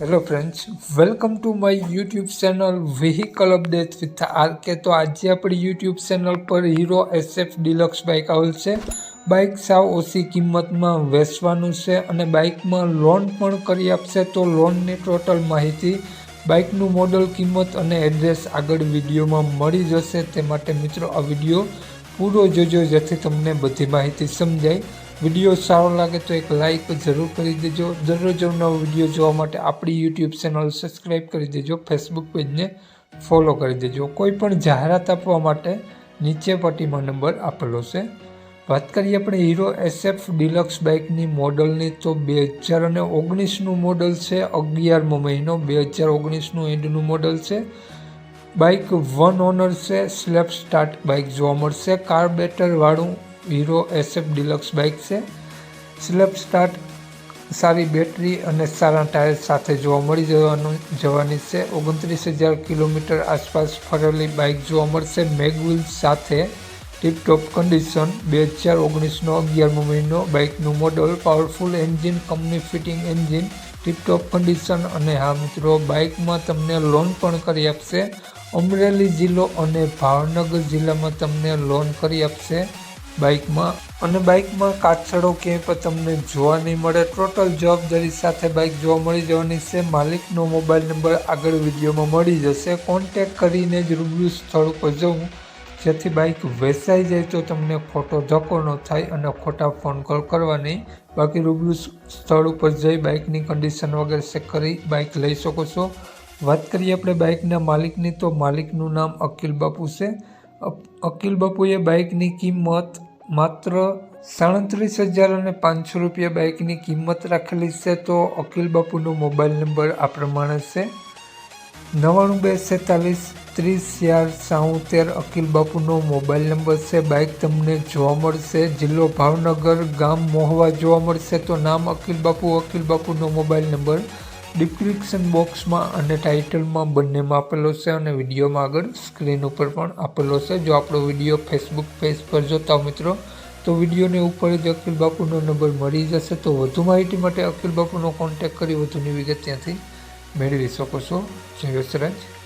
Hello friends welcome to my YouTube channel vehicle update with R K તો આજે આપણી YouTube channel પર Hero SF deluxe bike આવેલ છે. બાઇક સાવ ઓછી કિંમતમાં વેચવાનું છે અને બાઇકમાં લોન પણ કરી આપશે. તો લોનની ટોટલ માહિતી બાઇકનું મોડલ કિંમત અને એડ્રેસ આગળ વિડીયોમાં મળી જશે. તે માટે મિત્રો, આ વીડિયો પૂરો જોજો જેથી તમને બધી માહિતી સમજાય. વીડિયો સારો લાગે તો એક લાઈક જરૂર કરી દેજો. દરરોજ નવો વીડિયો જોવા માટે આપણી યુટ્યુબ ચેનલ સબસ્ક્રાઈબ કરી દેજો. ફેસબુક પેજને ફોલો કરી દેજો. કોઈ પણ જાહેરાત આપવા માટે નીચે પટ્ટીમાં નંબર આપેલો છે. વાત કરીએ આપણે હીરો એસએફ ડિલક્સ બાઇકની મોડલની તો બે હજાર અને ઓગણીસનું મોડલ છે. અગિયારમો મહિનો, બે હજાર ઓગણીસનું એન્ડનું મોડલ છે. બાઇક વન ઓનર છે. સ્લેપ સ્ટાર્ટ બાઇક જોવા મળશે. કાર્બેટરવાળું હીરો એસએફ ડિલક્સ બાઇક છે. સ્લેપ સ્ટાર્ટ સારી બેટરી અને સારા ટાયર સાથે જોવા મળી જવાનું, જવાની છે. ઓગણત્રીસ હજાર કિલોમીટર આસપાસ ફરેલી બાઇક જોવા મળશે. મેગવિલ સાથે ટીપટોપ કન્ડિશન બે હજાર ઓગણીસનો અગિયારમો મહિનો બાઇકનું model powerful engine company fitting engine tiptop condition અને હા મિત્રો બાઇકમાં તમને લોન પણ કરી આપશે. અમરેલી જિલ્લો અને ભાવનગર જિલ્લામાં તમને લોન કરી આપશે. બાઇકમાં. અને બાઇકમાં કાચડો પણ તમને જોવા નહીં મળે. ટોટલ જવાબદારી સાથે બાઇક જોવા મળી જવાની છે. માલિકનો મોબાઈલ નંબર આગળ વિડીયોમાં મળી જશે. કોન્ટેક કરીને જ રૂબરૂ સ્થળ ઉપર જવું. જેથી બાઇક વેચાઈ જાય તો તમને ખોટો ધક્કો ન થાય અને ખોટા ફોન કોલ કરવા નહીં. બાકી રૂબરૂ સ્થળ ઉપર જઈ બાઇકની કન્ડિશન વગેરે ચેક કરી બાઇક લઈ શકો છો. વાત કરીએ આપણે બાઇકના માલિકની તો માલિકનું નામ અકિલ બાપુ છે. અકિલ બાપુએ બાઇકની કિંમત માત્ર સાડત્રીસ હજાર અને પાંચસો રૂપિયા બાઇકની કિંમત રાખેલી છે, તો અકિલ બાપુનો મોબાઈલ નંબર આ પ્રમાણે છે. નવ્વાણું બે સેતાલીસ ત્રીસ ચાર સાઉતેર અકિલ બાપુનો મોબાઈલ નંબર છે. બાઇક તમને જોવા મળશે. જિલ્લો ભાવનગર ગામ મોહવા જોવા મળશે, તો નામ અકિલ બાપુ, અકિલ બાપુનો મોબાઈલ નંબર ડિસ્ક્રિપ્શન બોક્સમાં અને ટાઇટલમાં બંનેમાં આપેલો છે અને વિડીયોમાં આગળ સ્ક્રીન ઉપર પણ આપેલો છે. જો આપણો વીડિયો ફેસબુક પેજ પર જોતા મિત્રો, તો વિડીયોની ઉપર જ અખિલ બાપુનો નંબર મળી જશે. તો વધુ માહિતી માટે અખિલ બાપુનો કોન્ટેક કરી વધુની વિગત ત્યાંથી મેળવી શકો છો. જય